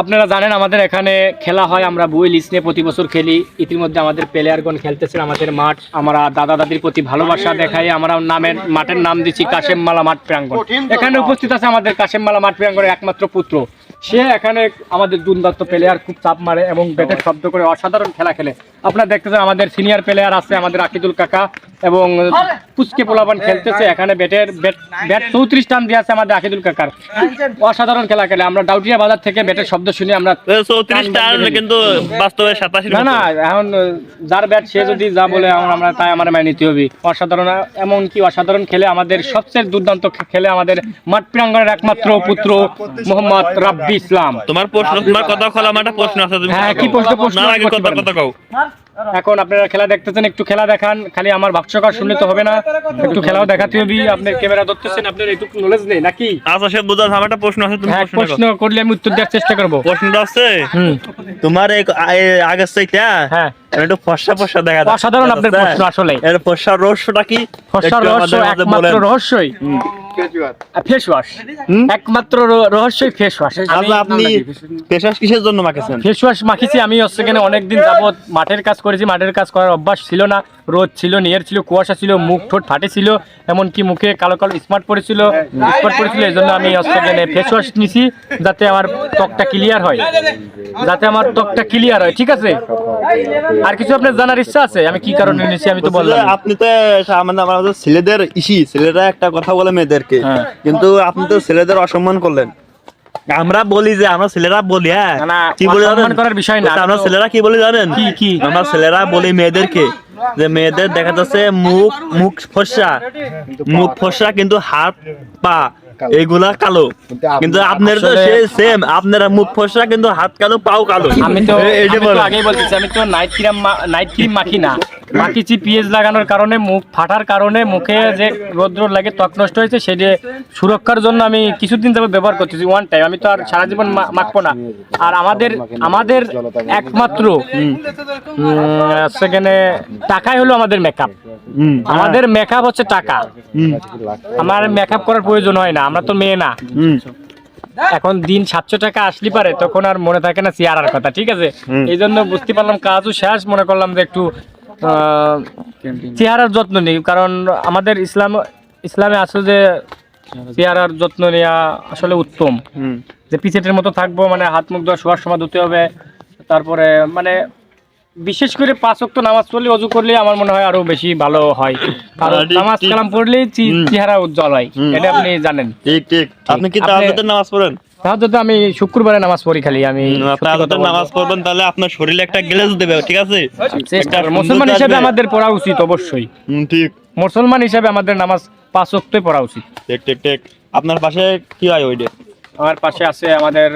আপনারা জানেন আমাদের এখানে খেলা হয় আমরা বই লিস্ট নিয়ে প্রতি বছর খেলি। ইতিমধ্যে আমাদের প্লেয়ারগণ খেলতেছেন আমাদের মাঠ আমরা দাদা দাদির প্রতি ভালোবাসা দেখাই আমরা নামের মাঠের নাম দিচ্ছি কাশেম মালা মাঠ প্রাঙ্গণ। এখানে উপস্থিত আছে আমাদের কাশেম মালা মাঠ প্রাঙ্গণের একমাত্র পুত্র। সে এখানে আমাদের দুর্দান্ত প্লেয়ার খুব চাপ মারে এবং ব্যাটের শব্দ করে অসাধারণ খেলা খেলে। আপনারা দেখতেছেন আমাদের সিনিয়র প্লেয়ার আছে আমাদের আকিদুল কাকা এবং পুচকে পোলাপান খেলতেছে এখানে ব্যাটের ব্যাট চৌত্রিশ টান দিয়ে আছে আমাদের আকিদুল কাকার। অসাধারণ খেলা খেলে। আমরা ডাউটিয়া বাজার থেকে ব্যাটের শব্দ শুনে আমরা চৌত্রিশ টান কিন্তু বাস্তবে সাতাশি না না এখন যার ব্যাট সে যদি যা বলে আমরা তাই আমার মেনে নিতে হবে। অসাধারণ এমন কি অসাধারণ খেলে আমাদের সবচেয়ে দুর্দান্ত খেলে আমাদের মাঠ প্রাঙ্গনের একমাত্র পুত্র মোহাম্মদ রাব্বি ইসলাম। তোমার প্রশ্ন তোমার কথা খোলা আমার একটা প্রশ্ন আছে হ্যাঁ, কি প্রশ্ন? প্রশ্ন কথা কথা কও। এখন আপনারা খেলা দেখতেছেন একটু খেলা দেখান। খালি আমার ভাষ্যকার শুনলে তো হবে না। একটু খেলাও দেখাতে হবে আপনার ক্যামেরা ধরতেছেন আপনার একটু নলেজ নেই নাকি? আচ্ছা সে বুঝার আমার একটা প্রশ্ন আছে তুমি হ্যাঁ প্রশ্ন প্রশ্ন করলে আমি উত্তর দেওয়ার চেষ্টা করব। প্রশ্নটা আছে? তোমার এই এই আগের চাইতে হ্যাঁ? একটু ফর্সা ফর্সা দেখা অসাধারণ আপনার প্রশ্ন আসলে এর ফর্সা রহস্যটা কি? ফসার রহস্য একমাত্র রহস্যই। ফেস ওয়াশ একমাত্র রহস্যই ফেস ওয়াশ আচ্ছা আপনি পেশাস কিসের জন্য মাখেছেন ফেস ওয়াশ মাখিছি আমি অনেকদিন যাবত মাঠের কাজ করেছি মাঠের কাজ করার অভ্যাস ছিল না। রোদ ছিল নিয়ের ছিল কুয়াশা ছিল মুখ ঠোঁট ফাটে ছিল এমনকি মুখে কালো কালো স্মার্ট পড়েছিল স্পট পড়েছিল এই জন্য আমি ফেস ওয়াশ নিছি যাতে আমার ত্বকটা ক্লিয়ার হয়। যাতে আমার ত্বকটা ক্লিয়ার হয় ঠিক আছে? আর কিছু আপনার জানার ইচ্ছা আছে? আমি কি কারণে নিয়েছি আমি তো বললাম। আপনি তো আমাদের আমাদের ছেলেদের ইসি ছেলেরা একটা কথা বলে মেয়েদেরকে। হ্যাঁ। কিন্তু আপনি তো ছেলেদের অসম্মান করলেন। আমরা বলি যে আমরা ছেলেরা বলি হ্যাঁ। কি বলি জানেন? করার বিষয় না, আমরা ছেলেরা কি বলি জানেন? কি, কি? আমরা ছেলেরা বলি মেয়েদেরকে। যে মেয়েদের দেখা যাচ্ছে মুখ মুখ ফসা মুখ ফসা কিন্তু হাত পা এগুলা কালো। কিন্তু আপনার তো সেই সেম আপনারা মুখ ফসা কিন্তু হাত কালো পাও কালো। আমি তো। আগেই বলতেছি আমি তো নাইট ক্রিম নাইট ক্রিম মাখি না। মাখিছি পিএস লাগানোর কারণে মুখ ফাটার কারণে মুখে যে রোদ্র লাগে ত্বক নষ্ট হয়েছে সেটা সুরক্ষার জন্য আমি কিছুদিন যাবত ব্যবহার করতেছি ওয়ান টাইম আমি তো আর সারা জীবন মাখবো না। আর আমাদের আমাদের একমাত্র সেখানে টাকাই হলো আমাদের মেকআপ হুম, আমাদের মেকআপ হচ্ছে টাকা। আমার মেকআপ করার প্রয়োজন হয় না আমরা তো মেয়ে না। এখন দিন সাতশো টাকা আসলি পারে তখন আর মনে থাকে না চেয়ারার কথা ঠিক আছে? এই জন্য বুঝতে পারলাম কাজও শেষ মনে করলাম যে একটু চেহারার যত্ন নিই কারণ আমাদের ইসলাম ইসলামে আছে যে চেহারার যত্ন নেওয়া আসলে উত্তম। যে পিছেটের মতো থাকব মানে হাত মুখ ধোয়া শোয়ার সময় ধুতে হবে তারপরে মানে বিশেষ করে পাঁচ ওয়াক্ত নামাজ পড়লে অজু করলে আমার মনে হয় আরও বেশি ভালো হয়। কারণ নামাজ। কালাম পড়লেই চেহারা উজ্জ্বল হয় এটা আপনি জানেন। ঠিক ঠিক আপনি কি তাহাজ্জুদের নামাজ পড়েন? তাহলে আমি শুক্রবারে নামাজ পড়ি খালি আমি তাহাজ্জুদের নামাজ পড়বেন তাহলে আপনার শরীরে একটা গ্লেজ দেবে ঠিক আছে? করব। মুসলমান হিসেবে আমাদের পড়া উচিত অবশ্যই। ঠিক। মুসলমান হিসেবে আমাদের নামাজ পাঁচ ওয়াক্তই পড়া উচিত। ঠিক ঠিক ঠিক। আপনার পাশে কি হয় ওইটা আমার পাশে আছে আমাদের